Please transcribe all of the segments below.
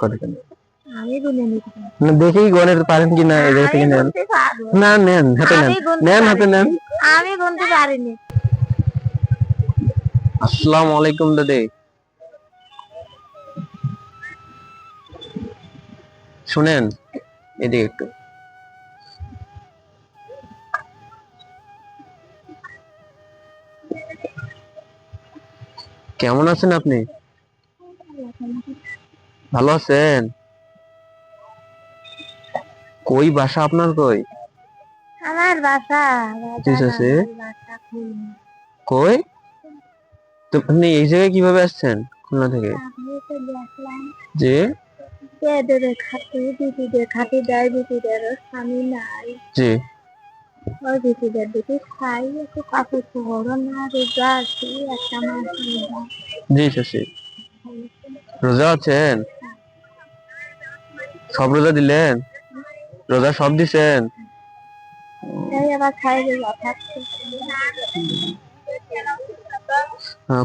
করে কেন? দেখেই গণের পারেন কি না জায়গা থেকে নেন। না নেন হাতে নেন। নেন হাতে নেন। আমি গুনতে পারিনি। আসসালামু আলাইকুম দাদে। শুনেন এদিকে একটু। কেমন আছেন আপনি? ভালো আছেন? কই বাসা আপনার কই? আমার বাসা ঠিক আছে। কই? তো আপনি এই জায়গায় কীভাবে আসছেন? খুলনা থেকে? যে পেদের খাতে দিদিদের খাতে দেয় দিদিদের স্বামী নাই। জি। ওই দিদিদের দিদি খাই একটু কাপড় চোপড় না রোজা আছি একটা মাস জি শশী রোজা আছেন? সব রোজা দিলেন? রোজা সব দিছেন?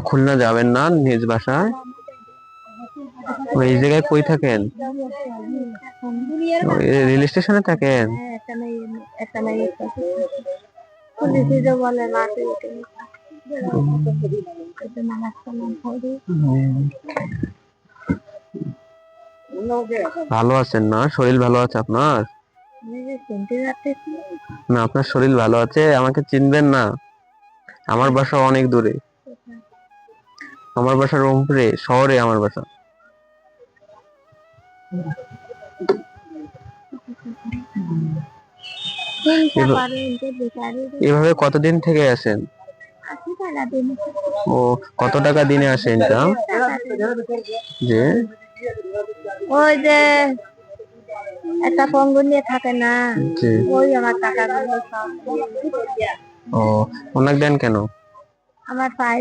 খুলনা যাবেন না নিজ বাসায়? এই জায়গায় কই থাকেন? রেল স্টেশনে থাকেন? হ্যাঁ, বলে ভালো আছেন না? শরীর ভালো আছে আপনার? না, আপনার শরীর ভালো আছে, আমাকে চিনবেন না। আমার বাসা অনেক দূরে। আমার বাসা রংপুরে, শহরে আমার বাসা। এভাবে কতদিন থেকে আসেন ও, কত টাকা দিনে আসে ইনকাম যে ওই যে একটা পঙ্গু নিয়ে থাকে না ওই আমার টাকা ও অনেক দেন কেন? আমার পায়ে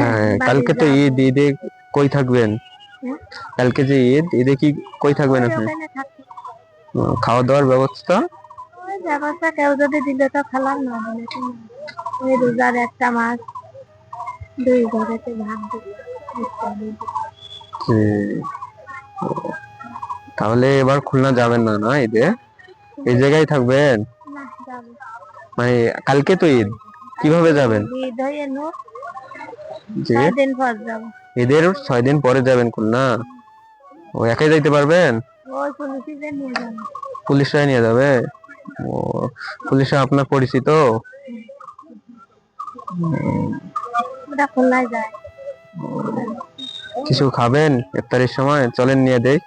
হ্যাঁ কালকে তো ঈদ ঈদে কই থাকবেন? হ্যাঁ? কালকে যে ঈদ ঈদে কি কই থাকবেন আপনি? খাওয়া দাওয়ার ব্যবস্থা? ব্যবস্থা কেউ যদি দিলে তো খেলাম না হলে ওই রোজার একটা মাস দুই ঘরেতে। যে, ও, তাহলে এবার খুলনা যাবেন না না ঈদে? এই জায়গায় থাকবেন? মানে কালকে তো ঈদ। কীভাবে যাবেন? ঈদের ছয় দিন পরে যাবেন খুলনা? ও একাই যাইতে পারবেন? ওই পুলিশে নিয়ে যাবে। ও পুলিশরা আপনার পরিচিত? খুলনায় যায়। কিছু খাবেন? ইফতারের সময়? চলেন নিয়ে দেই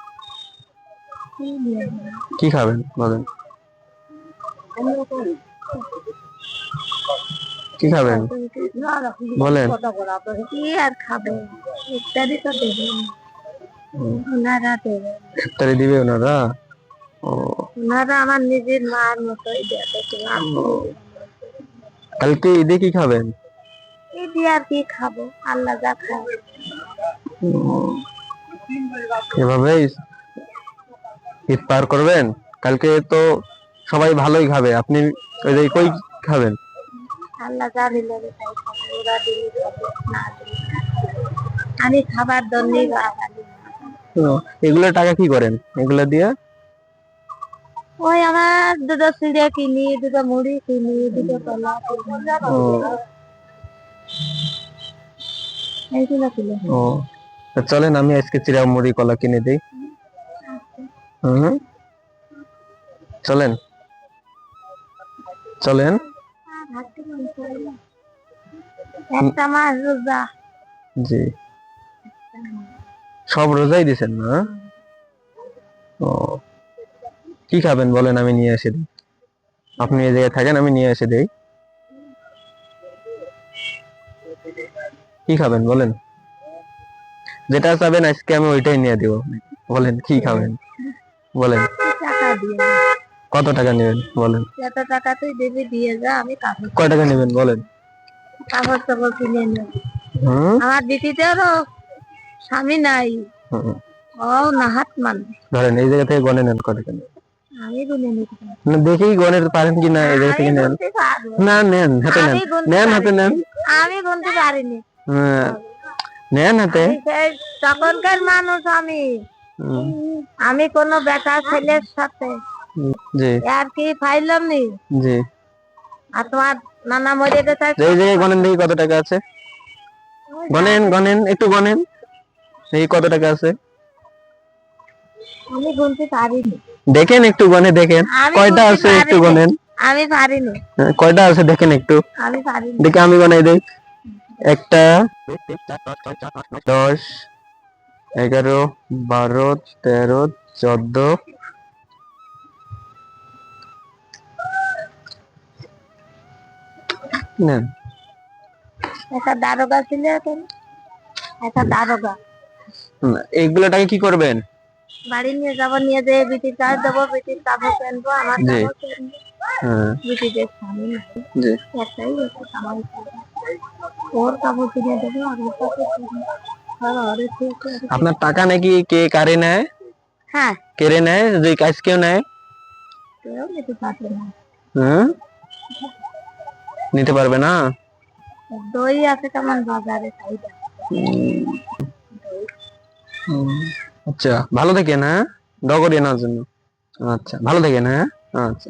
কি খাবেন? বলেন। কি খাবেন? বলেন। কি আর তো দেবে ওনারা? দেবে ইফতারি দিবে ওনারা ওনারা আমার নিজের মার মতোই দেবে কালকে ঈদে কি খাবেন? এই আর কি খাব আল্লাহ যা এভাবেই ঈদ পার করবেন? কালকে তো সবাই ভালোই খাবে আপনি ওই যে কই খাবেন? আল্লাহ যা দিলে ওরা দিলে না আমি খাবার দন্নি এগুলো টাকা কি করেন? এগুলো দিয়ে? ওই আমার দুটো সিঁড়ে কিনি দুটো মুড়ি কিনি দুটো কলা কিনি। ও চলেন আমি আজকে চিরা মুড়ি কলা কিনে দিই। হুম চলেন। চলেন। জি। সব রোজাই দিছেন না? ও কি খাবেন বলেন আমি নিয়ে এসে দিই। আপনি এই জায়গায় থাকেন আমি নিয়ে এসে দিই। কি খাবেন বলেন? যেটা চাবেন আজকে আমি ওইটাই নিয়ে দিব। বলেন কি খাবেন? বলেন। কত টাকা নেবেন? বলেন। যত টাকা তুই দিবি দিয়ে যা আমি কাপড় কয় টাকা নেবেন? বলেন। কাপড় চাপড় কিনে নেব আমার দিদিদেরও স্বামী নাই। ও নাহাত মানে। ধরেন এই জায়গা থেকে গনে নেন কত টাকা নেন? আমি গুনে নিতে না দেখেই গনের পারেন কি না এই জায়গা থেকে নেন। না নেন হাতে নেন। নেন হাতে নেন। আমি গুনতে পারিনি। নেন হাতে। সেই তখনকার মানুষ আমি। আমি কোনো বেটা ছেলের সাথে। আর কি ফাইলাম নি? জি। আর তোমার নানা মরে গেছে এই জায়গায় গনেন দেখি কত টাকা আছে। গনেন গনেন একটু গনেন এই কত টাকা আছে? আমি গুনতে পারিনি। দেখেন একটু গনে দেখেন। কয়টা আছে একটু। গনেন আমি পারিনি। হ্যাঁ, কয়টা আছে দেখেন একটু। আমি পারিনি। দেখে আমি গনাই দেই। একটা দশ এগারো বারো তেরো চোদ্দ। নেন। একটা দারোগা ছিল এখানে। একটা দারোগা। হুম, এইগুলো টাকা কি করবেন? বাড়ি নিয়ে যাব নিয়ে দেবো কিনবো আমার স্বামী একটাই। ওর কাপড় কিনে দেবো আপনার টাকা নাকি কে কারে নেয়? হ্যাঁ। কেড়ে নেয়? যে কাজ কেউ নেয়? কেউ নিতে পারবে না হুম? নিতে পারবে না? দই আছে কেমন বাজারে? চাহিদা আচ্ছা ভালো থাকেন হ্যাঁ? ডগর এনার জন্য। আচ্ছা ভালো থাকেন হ্যাঁ? আচ্ছা।